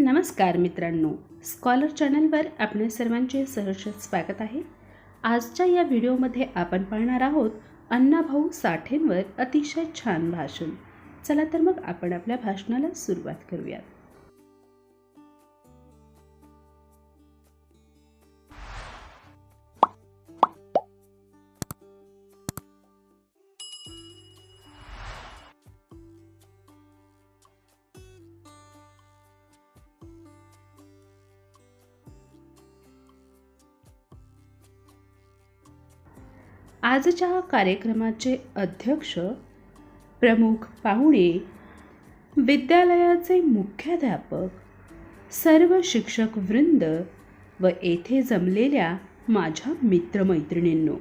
नमस्कार मित्रांनो स्कॉलर चॅनलवर आपल्या सर्वांचे सहर्ष स्वागत आहे. आजच्या या व्हिडिओमध्ये आपण पाहणार आहोत अण्णाभाऊ साठेंवर अतिशय छान भाषण. चला तर मग आपण आपल्या भाषणाला सुरुवात करूयात. आजच्या कार्यक्रमाचे अध्यक्ष प्रमुख पाहुणे विद्यालयाचे मुख्याध्यापक सर्व शिक्षक वृंद व येथे जमलेल्या माझ्या मित्रमैत्रिणींनो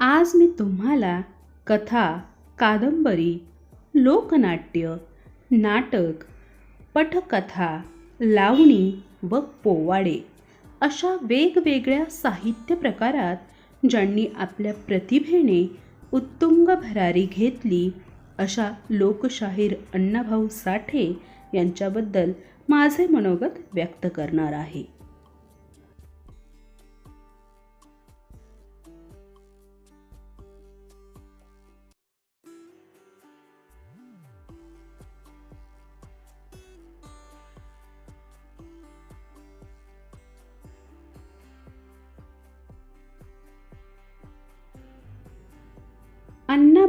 आज मी तुम्हाला कथा कादंबरी लोकनाट्य नाटक पटकथा लावणी व पोवाडे अशा वेगवेगळ्या साहित्य प्रकारात ज्यांनी आपल्या प्रतिभेने उत्तुंग भरारी घेतली अशा लोकशाहीर अण्णाभाऊ साठे यांच्याबद्दल माझे मनोगत व्यक्त करणार आहे.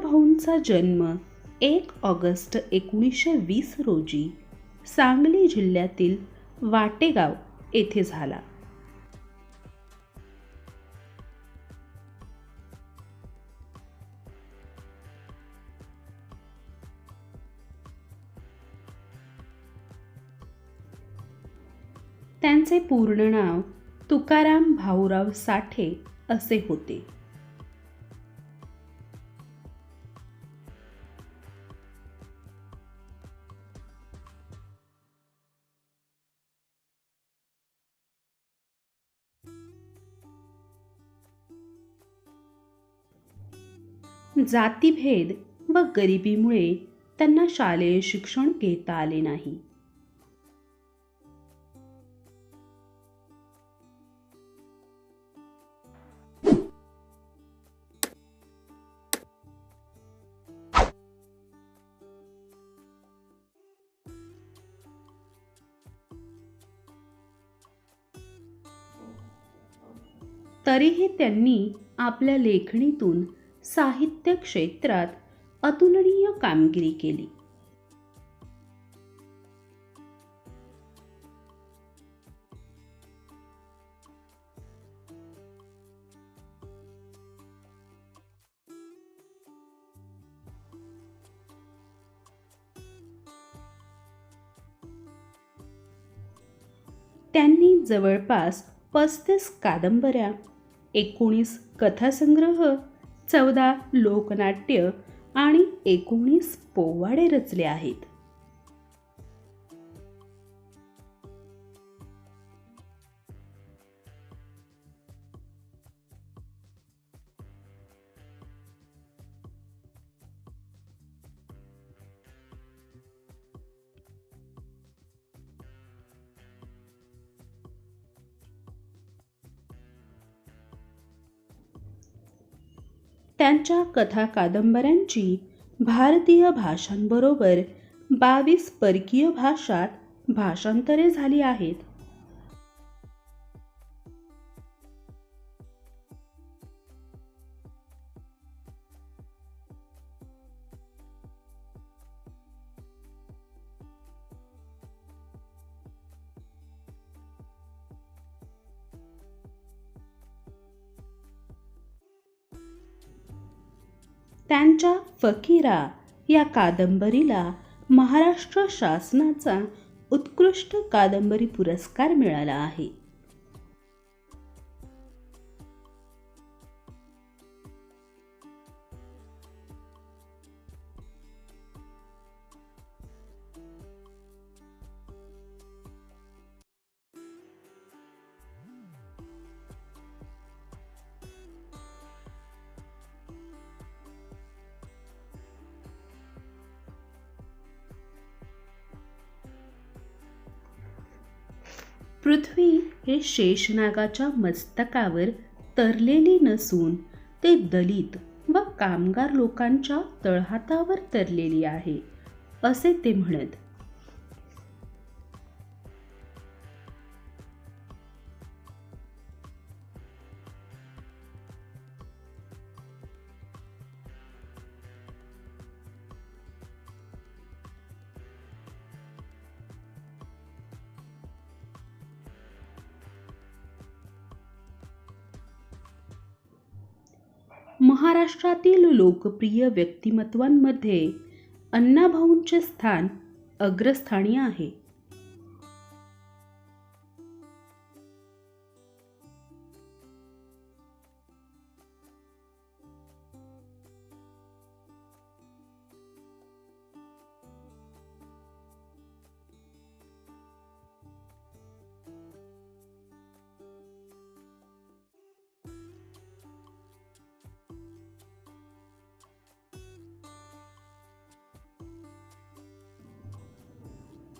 भाऊंचा जन्म एक ऑगस्ट एकोणीसशे वीस रोजी सांगली जिल्ह्यातील वाटेगाव येथे झाला. त्यांचे पूर्ण नाव तुकाराम भाऊराव साठे असे होते. जातीभेद व गरिबीमुळे त्यांना शालेय शिक्षण घेता आले नाही. तरीही त्यांनी आपल्या लेखणीतून साहित्य क्षेत्रात अतुलनीय कामगिरी केली. त्यांनी जवळपास पस्तीस कादंबऱ्या एकोणीस कथासंग्रह चौदा लोकनाट्य आणि एकोणीस पोवाडे रचले आहेत. त्यांच्या कथा कादंबऱ्यांची भारतीय भाषांबरोबर बावीस परकीय भाषात भाषांतरे झाली आहेत. त्यांच्या फकीरा या कादंबरीला महाराष्ट्र शासनाचा उत्कृष्ट कादंबरी पुरस्कार मिळाला आहे. पृथ्वी हे शेषनागाच्या मस्तकावर तरलेली नसून ते दलित व कामगार लोकांच्या तळहातावर तरलेली आहे असे ते म्हणत महाराष्ट्रातील लोकप्रिय व्यक्तिमत्वांमध्ये अण्णाभाऊंचे स्थान अग्रस्थानी आहे.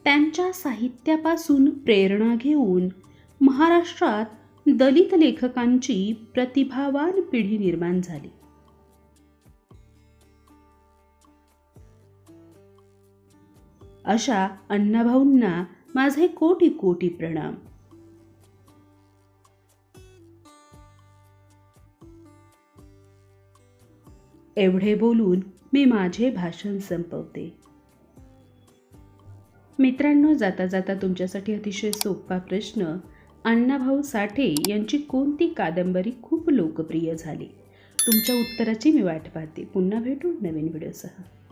त्यांच्या साहित्यापासून प्रेरणा घेऊन महाराष्ट्रात दलित लेखकांची प्रतिभावान पिढी निर्माण झाली. अशा अण्णाभाऊंना माझे कोटी कोटी प्रणाम. एवढे बोलून मी माझे भाषण संपवते. मित्रांनो जाता जाता तुमच्यासाठी अतिशय सोपा प्रश्न. अण्णाभाऊ साठे यांची कोणती कादंबरी खूप लोकप्रिय झाली? तुमच्या उत्तराची मी वाट पाहते. पुन्हा भेटू नवीन व्हिडिओसह.